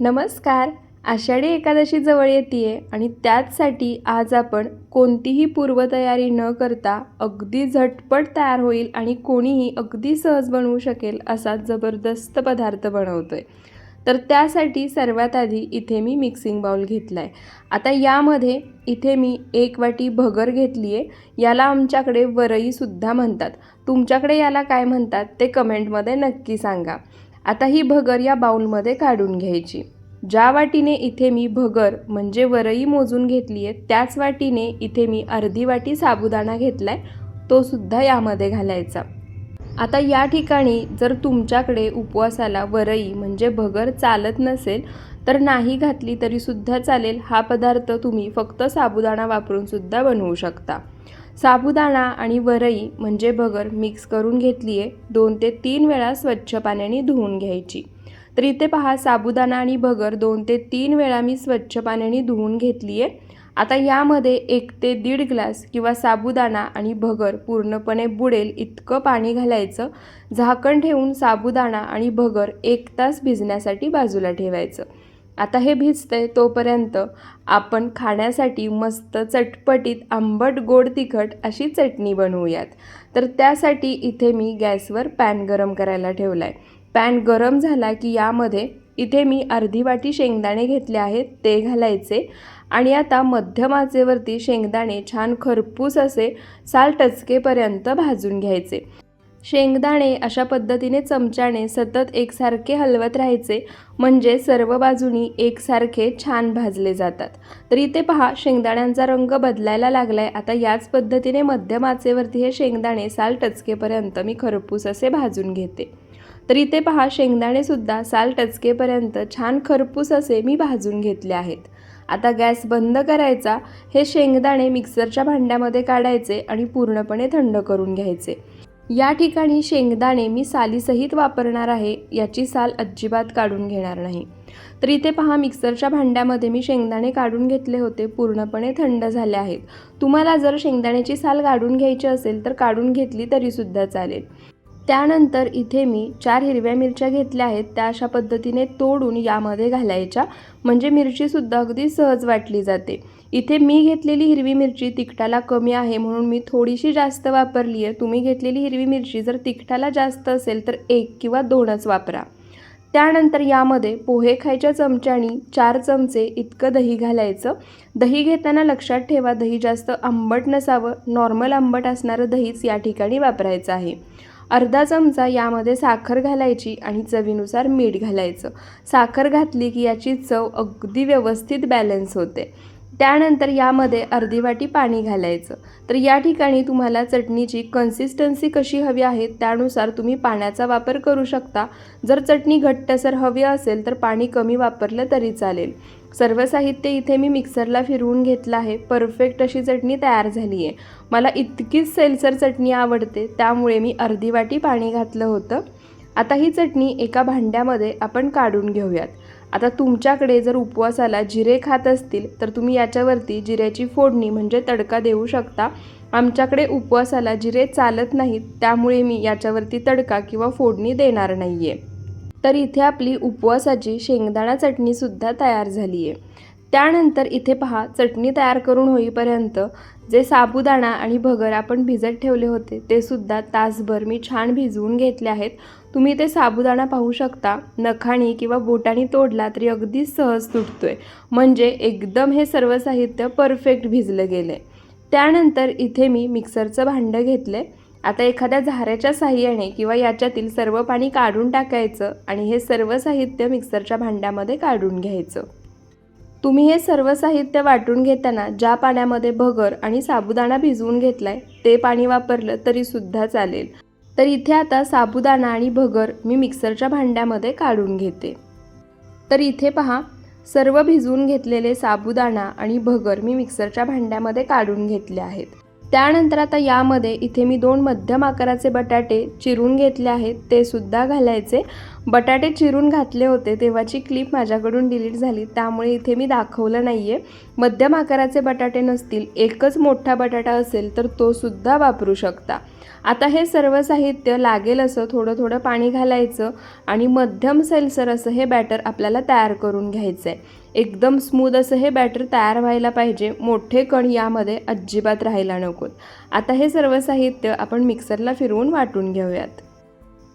नमस्कार. आषाढी एकादशी जवळ येते आणि त्याचसाठी आज आपण कोणतीही पूर्वतयारी न करता अगदी झटपट तयार होईल आणि कोणीही अगदी सहज बनवू शकेल असा जबरदस्त पदार्थ बनवतो आहे तर त्यासाठी सर्वात आधी इथे मी मिक्सिंग बाउल घेतला आहे आता यामध्ये इथे मी एक वाटी भगर घेतली आहे याला आमच्याकडे वरईसुद्धा म्हणतात. तुमच्याकडे याला काय म्हणतात ते कमेंटमध्ये नक्की सांगा. आता ही भगर या बाऊलमध्ये काढून घ्यायची. ज्या वाटीने इथे मी भगर म्हणजे वरई मोजून घेतली आहे त्याच वाटीने इथे मी अर्धी वाटी साबुदाणा घेतला आहे तो सुद्धा यामध्ये घालायचा. आता या ठिकाणी जर तुमच्याकडे उपवासाला वरई म्हणजे भगर चालत नसेल तर नाही घातली तरीसुद्धा चालेल. हा पदार्थ तुम्ही फक्त साबुदाणा वापरून सुद्धा बनवू शकता. साबुदाणा आणि वरई म्हणजे भगर मिक्स करून घेतली आहे दोन ते तीन वेळा स्वच्छ पाण्याने धुवून घ्यायची. तर इथे पहा साबुदाणा आणि भगर दोन ते तीन वेळा मी स्वच्छ पाण्याने धुवून घेतली आहे आता यामध्ये एक ते दीड ग्लास किंवा साबुदाणा आणि भगर पूर्णपणे बुडेल इतकं पाणी घालायचं झाकण ठेवून साबुदाणा आणि भगर एक तास भिजण्यासाठी बाजूला ठेवायचं. आता हे भिजतंय तोपर्यंत आपण खाण्यासाठी मस्त चटपटीत आंबट गोड तिखट अशी चटणी बनवूयात. तर त्यासाठी इथे मी गॅसवर पॅन गरम करायला ठेवला आहे पॅन गरम झाला की यामध्ये इथे मी अर्धी वाटी शेंगदाणे घेतले आहेत ते घालायचे. आणि आता मध्यम आचेवरती शेंगदाणे छान खरपूस असे साल टचकेपर्यंत भाजून घ्यायचे. शेंगदाणे अशा पद्धतीने चमच्याने सतत एकसारखे हलवत राहायचे. म्हणजे सर्व बाजूनी एकसारखे छान भाजले जातात. तर इथे पहा शेंगदाण्यांचा रंग बदलायला लागला आहे आता याच पद्धतीने मध्यम आचेवरती हे शेंगदाणे साल टचकेपर्यंत मी खरपूस असे भाजून घेते. तर इथे पहा शेंगदाणेसुद्धा साल टचकेपर्यंत छान खरपूस असे मी भाजून घेतले आहेत. आता गॅस बंद करायचा. हे शेंगदाणे मिक्सरच्या भांड्यामध्ये काढायचे आणि पूर्णपणे थंड करून घ्यायचे. या ठिकाणी शेंगदाणे मी सालीसहित वापरणार आहे याची साल अजिबात काढून घेणार नाही. तर इथे पहा मिक्सरच्या भांड्यामध्ये मी शेंगदाणे काढून घेतले होते पूर्णपणे थंड झाले आहेत. तुम्हाला जर शेंगदाण्याची साल काढून घ्यायची असेल तर काढून घेतली तरीसुद्धा चालेल. त्यानंतर इथे मी चार हिरव्या मिरच्या घेतल्या आहेत. त्या अशा पद्धतीने तोडून यामध्ये घालायच्या. म्हणजे मिरचीसुद्धा अगदी सहज वाटली जाते. इथे मी घेतलेली हिरवी मिरची तिखटाला कमी आहे म्हणून मी थोडीशी जास्त वापरली आहे. तुम्ही घेतलेली हिरवी मिरची जर तिखटाला जास्त असेल तर एक किंवा दोनच वापरा. त्यानंतर यामध्ये पोहे खायच्या चमच्यानी चार चमचे इतकं दही घालायचं. दही घेताना लक्षात ठेवा दही जास्त आंबट नसावं. नॉर्मल आंबट असणारं दहीच या ठिकाणी वापरायचं आहे. अर्धा चमचा यामध्ये साखर घालायची आणि चवीनुसार मीठ घालायचं. साखर घातली की याची चव अगदी व्यवस्थित बॅलन्स होते. त्यानंतर यामध्ये अर्धी वाटी पाणी घालायचं. तर या ठिकाणी तुम्हाला चटणीची कन्सिस्टन्सी कशी हवी आहे त्यानुसार तुम्ही पाण्याचा वापर करू शकता. जर चटणी घट्टसर हवी असेल तर पाणी कमी वापरलं तरी चालेल. सर्व साहित्य इथे मी मिक्सरला फिरवून घेतलं आहे. परफेक्ट अशी चटणी तयार झाली आहे. मला इतकीच सेलसर चटणी आवडते त्यामुळे मी अर्धी वाटी पाणी घातलं होतं. आता ही चटणी एका भांड्यामध्ये आपण काढून घेऊयात. आता तुमच्याकडे जर उपवासाला जिरे खात असतील तर तुम्ही याच्यावरती जिऱ्याची फोडणी म्हणजे तडका देऊ शकता. आमच्याकडे उपवासाला जिरे चालत नाहीत त्यामुळे मी याच्यावरती तडका किंवा फोडणी देणार नाही आहे तर इथे आपली उपवासाची शेंगदाणा चटणीसुद्धा तयार झाली आहे त्यानंतर इथे पहा चटणी तयार करून होईपर्यंत जे साबुदाणा आणि भगर आपण भिजत ठेवले होते ते सुद्धा तासभर मी छान भिजवून घेतले आहेत. तुम्ही ते साबुदाणा पाहू शकता. नखाणी किंवा बोटाने तोडला तरी अगदी सहज तुटतोय. म्हणजे एकदम हे सर्व साहित्य परफेक्ट भिजलं गेलं. आहे त्यानंतर इथे मी मिक्सरचं भांडं घेतलं. आता एखाद्या झाऱ्याच्या साह्याने किंवा याच्यातील सर्व पाणी काढून टाकायचं आणि हे सर्व साहित्य मिक्सरच्या भांड्यामध्ये काढून घ्यायचं. तुम्ही हे सर्व साहित्य वाटून घेताना ज्या पाण्यामध्ये भगर आणि साबुदाणा भिजवून घेतलाय ते पाणी वापरलं तरीसुद्धा चालेल. तर इथे आता साबुदाणा आणि भगर मी मिक्सरच्या भांड्यामध्ये काढून घेते. तर इथे पहा सर्व भिजवून घेतलेले साबुदाणा आणि भगर मी मिक्सरच्या भांड्यामध्ये काढून घेतले आहेत. त्यानंतर आता यामध्ये इथे मी दोन मध्यम आकाराचे बटाटे चिरून घेतले आहेत ते सुद्धा घालायचे. बटाटे चिरून घातले होते तेव्हाची क्लिप माझ्याकडून डिलीट झाली त्यामुळे इथे मी दाखवलं नाही आहे मध्यम आकाराचे बटाटे नसतील एकच मोठा बटाटा असेल तर तो सुद्धा वापरू शकता. आता हे सर्व साहित्य लागेल असं थोडं थोडं पाणी घालायचं आणि मध्यम सैलसर असं हे बॅटर आपल्याला तयार करून घ्यायचं आहे एकदम स्मूद असं हे बॅटर तयार व्हायला पाहिजे. मोठे कण यामध्ये अजिबात राहायला नकोत. आता हे सर्व साहित्य आपण मिक्सरला फिरवून वाटून घेऊयात.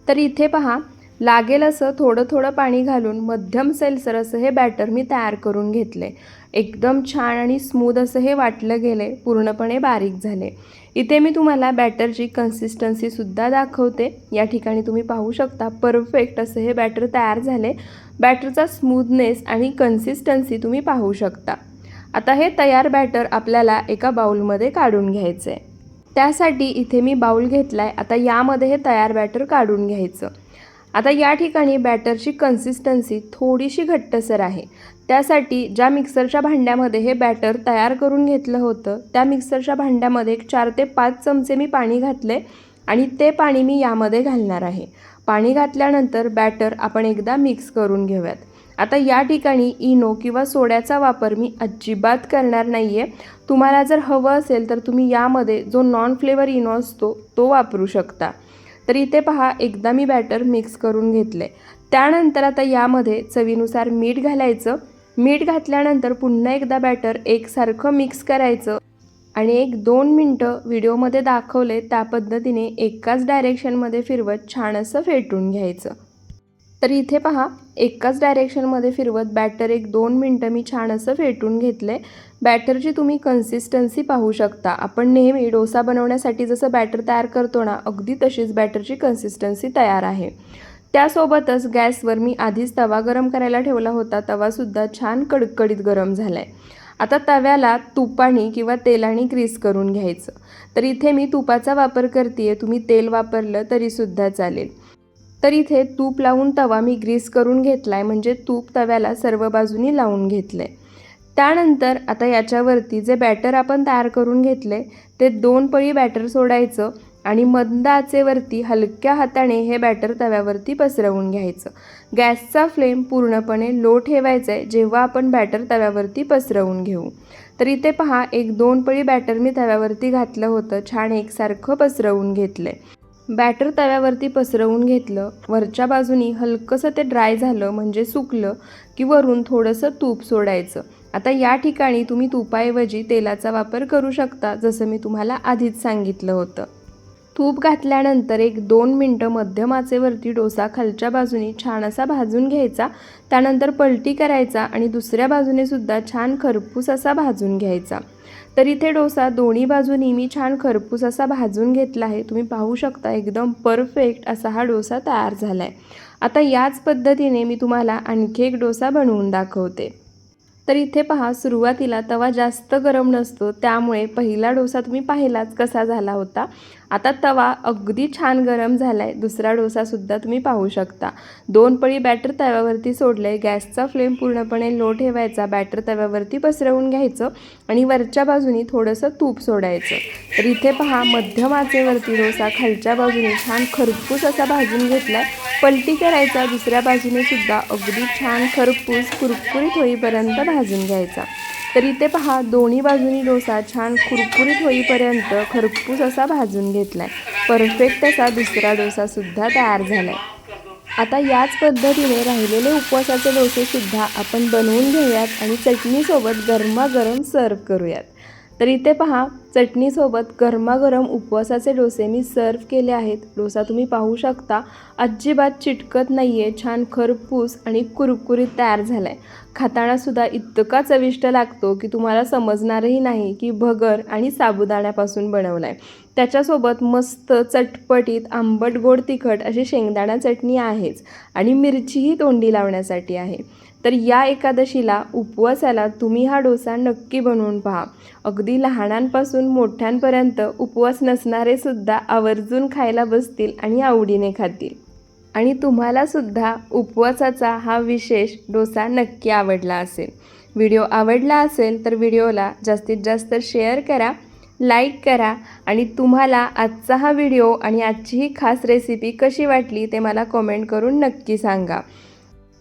तर इथे पहा लागेल असं थोडं थोडं पाणी घालून मध्यम सैलसर असं हे बॅटर मी तयार करून घेतले एकदम छान आणि स्मूद असं हे वाटलं गेले पूर्णपणे बारीक झाले इथे मी तुम्हाला बॅटरची कन्सिस्टन्सीसुद्धा दाखवते. या ठिकाणी तुम्ही पाहू शकता परफेक्ट असं हे बॅटर तयार झाले बॅटरचा स्मूदनेस आणि कन्सिस्टन्सी तुम्ही पाहू शकता. आता हे तयार बॅटर आपल्याला एका बाउलमध्ये काढून घ्यायचं आहे त्यासाठी इथे मी बाउल घेतला आहे आता यामध्ये हे तयार बॅटर काढून घ्यायचं. आता या ठिकाणी बॅटरची कन्सिस्टन्सी थोडीशी घट्टसर आहे. त्यासाठी ज्या मिक्सरच्या भांड्यामध्ये हे बॅटर तयार करून घेतलं होतं त्या मिक्सरच्या भांड्यामध्ये एक चार ते पाच चमचे मी पाणी घातले आणि ते पाणी मी यामध्ये घालणार आहे. पाणी घातल्यानंतर बॅटर आपण एकदा मिक्स करून घेऊयात. आता या ठिकाणी इनो किंवा सोड्याचा वापर मी अजिबात करणार नाही आहे तुम्हाला जर हवं असेल तर तुम्ही यामध्ये जो नॉन फ्लेवर इनो असतो तो वापरू शकता. तर इथे पहा एकदा मी बॅटर मिक्स करून घेतले त्यानंतर आता यामध्ये चवीनुसार मीठ घालायचं. मीठ घातल्यानंतर पुन्हा एकदा बॅटर एकसारखं मिक्स करायचं. आणि एक दोन मिनटं व्हिडिओमध्ये दाखवले त्या पद्धतीने एकाच डायरेक्शनमध्ये फिरवत छान असं फेटून घ्यायचं. तर इथे पहा एकाच डायरेक्शनमध्ये फिरवत बॅटर एक दोन मिनटं मी छान असं फेटून घेतले बॅटरची तुम्ही कन्सिस्टन्सी पाहू शकता. आपण नेहमी डोसा बनवण्यासाठी जसं बॅटर तयार करतो ना अगदी तशीच बॅटरची कन्सिस्टन्सी तयार आहे. त्यासोबतच गॅसवर मी आधीच तवा गरम करायला ठेवला होता. तवासुद्धा छान कडकडीत गरम झाला आहे आता तव्याला तुपाने किंवा तेलाने ग्रीस करून घ्यायचं. तर इथे मी तुपाचा वापर करते तुम्ही तेल वापरलं तरीसुद्धा चालेल. तर इथे तूप लावून तवा मी ग्रीस करून घेतला आहे म्हणजे तूप तव्याला सर्व बाजूनी लावून घेतलं आहे त्यानंतर आता याच्यावरती जे बॅटर आपण तयार करून घेतले ते दोन पळी बॅटर सोडायचं आणि मंद आचेवरती हलक्या हाताने हे बॅटर तव्यावरती पसरवून घ्यायचं. गॅसचा फ्लेम पूर्णपणे लो ठेवायचा आहे जेव्हा आपण बॅटर तव्यावरती पसरवून घेऊ. तर इथे पहा एक दोन पळी बॅटर मी तव्यावरती घातलं होतं छान एकसारखं पसरवून घेतलं आहे बॅटर तव्यावरती पसरवून घेतलं. वरच्या बाजूनी हलकंसं ते ड्राय झालं म्हणजे सुकलं की वरून थोडंसं तूप सोडायचं. आता या ठिकाणी तुम्ही तुपाऐवजी तेलाचा वापर करू शकता जसं मी तुम्हाला आधीच सांगितलं होतं. तूप घातल्यानंतर एक दोन मिनटं मध्यम आचेवरती डोसा खालच्या बाजूने छान असा भाजून घ्यायचा त्यानंतर पलटी करायचा आणि दुसऱ्या बाजूने सुद्धा छान खरपूस असा भाजून घ्यायचा. तर इथे डोसा दोन्ही बाजूनी मी छान खरपूस असा भाजून घेतला आहे. तुम्ही पाहू शकता एकदम परफेक्ट असा हा डोसा तयार झाला आहे आता याच पद्धतीने मी तुम्हाला आणखी एक डोसा बनवून दाखवते. तर इथे पहा सुरुवातीला तवा जास्त गरम नसतो त्यामुळे पहिला डोसा तुम्ही पाहिलाच कसा झाला होता. आता तवा अगदी छान गरम झाला आहे दुसरा डोसासुद्धा तुम्ही पाहू शकता. दोन पळी बॅटर तव्यावरती सोडलं आहे गॅसचा फ्लेम पूर्णपणे लो ठेवायचा बॅटर तव्यावरती पसरवून घ्यायचं आणि वरच्या बाजूनी थोडंसं तूप सोडायचं. तर इथे पहा मध्यम आचेवरती डोसा खालच्या बाजूने छान खरपूस असा भाजून घेतला आहे पलटी करायचा दुसऱ्या बाजूने सुद्धा अगदी छान खरपूस कुरकुरीत होईपर्यंत भाजून घ्यायचा. तर इथे पहा दोन्ही बाजूनी डोसा छान कुरकुरीत होईपर्यंत खरपूस असा भाजून घेतला आहे परफेक्ट असा दुसरा डोसासुद्धा तयार झाला आहे आता याच पद्धतीने राहिलेले उपवासाचे डोसेसुद्धा आपण बनवून घेऊयात आणि चटणीसोबत गरमागरम सर्व करूयात. तर इथे पहा चटणीसोबत गरमागरम उपवासाचे डोसे मी सर्व केले आहेत. डोसा तुम्ही पाहू शकता अजिबात चिटकत नाही आहे छान खरपूस आणि कुरकुरीत तयार झाला आहे खातानासुद्धा इतका चविष्ट लागतो की तुम्हाला समजणारही नाही की भगर आणि साबुदाण्यापासून बनवला आहे त्याच्यासोबत मस्त चटपटीत आंबट गोड तिखट अशी शेंगदाणा चटणी आहेच आणि मिरचीही तोंडी लावण्यासाठी आहे. तर या एकादशीला उपवासाला तुम्ही हा डोसा नक्की बनवून पहा. अगदी लहानांपासून मोठ्यांपर्यंत उपवास नसणारे सुद्धा आवर्जून खायला बसतील आणि आवडीने खातील. आणि तुम्हालासुद्धा उपवासाचा हा विशेष डोसा नक्की आवडला असेल. व्हिडिओ आवडला असेल तर व्हिडिओला जास्तीत जास्त शेअर करा लाईक करा आणि तुम्हाला आजचा हा व्हिडिओ आणि आजची ही खास रेसिपी कशी वाटली ते मला कमेंट करून नक्की सांगा.